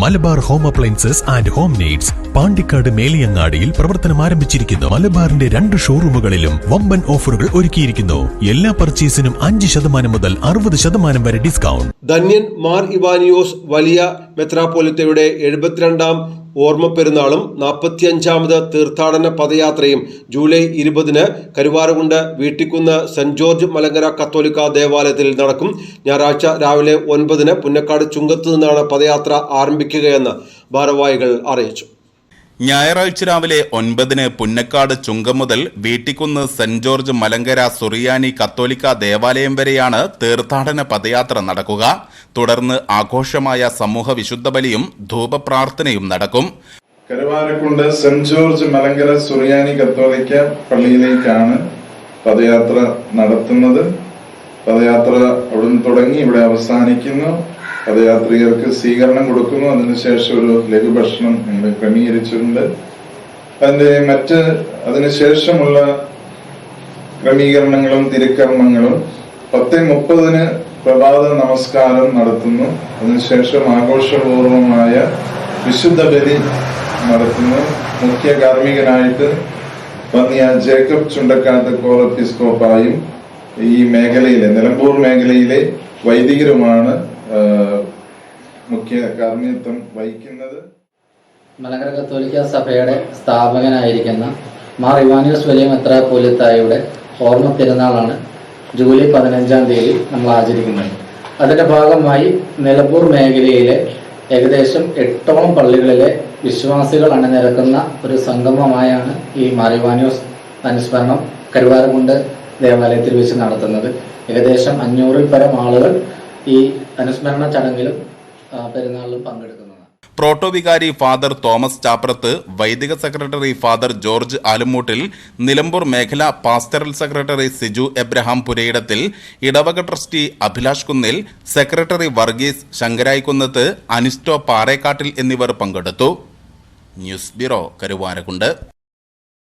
Malabar home appliances and home needs Pandikkad മേലിയങ്ങാടിയിൽ പ്രവർത്തനം ആരംഭിച്ചിരിക്കുന്നു. മലബാറിന്റെ രണ്ട് ഷോറൂമുകളിലും വമ്പൻ ഓഫറുകൾ ഒരുക്കിയിരിക്കുന്നു. എല്ലാ പർച്ചേസിനും അഞ്ച് ശതമാനം മുതൽ അറുപത് ശതമാനം വരെ ഡിസ്കൗണ്ട്. ധന്യൻ മാർ ഇവാനിയോസ് വലിയ മെത്രാപോലിത്തയുടെ എഴുപത്തിരണ്ടാം ഓർമ്മ പെരുന്നാളും നാൽപ്പത്തിയഞ്ചാമത് തീർത്ഥാടന പദയാത്രയും ജൂലൈ ഇരുപതിന് കരുവാരകുണ്ട് വീട്ടിക്കുന്ന് സെന്റ് ജോർജ് മലങ്കര കത്തോലിക്ക ദേവാലയത്തിൽ നടക്കും. ഞായറാഴ്ച രാവിലെ ഒൻപതിന് പുന്നക്കാട് ചുങ്കത്ത് നിന്നാണ് പദയാത്ര ആരംഭിക്കുകയെന്ന് ഭാരവാഹികൾ അറിയിച്ചു. ഞായറാഴ്ച രാവിലെ ഒൻപതിന് പുന്നക്കാട് ചുങ്കം മുതൽ വീട്ടിക്കുന്ന് സെന്റ് ജോർജ് മലങ്കര സുറിയാനി കത്തോലിക്ക ദേവാലയം വരെയാണ് തീർത്ഥാടന പദയാത്ര നടക്കുക. തുടർന്ന് ആഘോഷമായ സമൂഹ വിശുദ്ധ ബലിയും ധൂപപ്രാർത്ഥനയും നടക്കും. കരുവാരക്കുണ്ട് സെന്റ് ജോർജ് മലങ്കര സുറിയാനി കത്തോലിക്ക പള്ളിയിലേക്കാണ് പദയാത്ര നടത്തുന്നത്. പദയാത്ര അവിടുന്ന് തുടങ്ങി ഇവിടെ അവസാനിക്കുന്നു. പദയാത്രികർക്ക് സ്വീകരണം കൊടുക്കുന്നു. അതിനുശേഷം ഒരു ലഘുഭക്ഷണം ക്രമീകരിച്ചിട്ടുണ്ട്. അതിന്റെ മറ്റ് അതിനുശേഷമുള്ള ക്രമീകരണങ്ങളും തിരുക്കർമ്മങ്ങളും പത്ത് മുപ്പതിന് പ്രഭാത നമസ്കാരം നടത്തുന്നു. അതിനുശേഷം ആഘോഷപൂർവമായ വിശുദ്ധ ബലി നടത്തുന്നു. മുഖ്യ കാർമ്മികനായിട്ട് വന്നിയ ജേക്കബ് ചുണ്ടക്കാട്ട് കോറപ്പിസ്കോപ്പായും ഈ മേഖലയിലെ നിലമ്പൂർ മേഖലയിലെ വൈദികരുമാണ് മുഖ്യ കാർമ്മികത്വം വഹിക്കുന്നത് മലങ്കര കത്തോലിക്ക സഭയുടെ സ്ഥാപകനായിരിക്കുന്ന മാർ ഇവാനിയോസ് വലിയ മെത്രാപ്പോലിത്തായുടെ ഓർമ്മ പെരുന്നാളാണ് ജൂലൈ പതിനഞ്ചാം തീയതി നമ്മൾ ആചരിക്കുന്നത്. അതിന്റെ ഭാഗമായി നിലമ്പൂർ മേഖലയിലെ ഏകദേശം എട്ടോളം പള്ളികളിലെ വിശ്വാസികൾ അണിനിരക്കുന്ന ഒരു സംഗമമായാണ് ഈ മാറിവാനിയോസ് അനുസ്മരണം കരുവാരകുണ്ട് ദേവാലയത്തിൽ വെച്ച് നടത്തുന്നത്. ഏകദേശം അഞ്ഞൂറിൽ പരം ആളുകൾ ഈ അനുസ്മരണ ചടങ്ങിലും പെരുന്നാളിലും പങ്കെടുക്കുന്നത് പ്രോട്ടോ വികാരി ഫാദർ തോമസ് ചാപ്രത്ത് വൈദിക secretary father George Alumoottil Nilambur മേഖല pastoral secretary Siju Abraham Purayidathil ഇടവക ട്രസ്റ്റി അഭിലാഷ് കുന്നിൽ സെക്രട്ടറി വർഗീസ് ശങ്കരായിക്കുന്നത്ത് അനിസ്റ്റോ പാറേക്കാട്ടിൽ എന്നിവർ പങ്കെടുത്തു. News bureau Karuvarakundu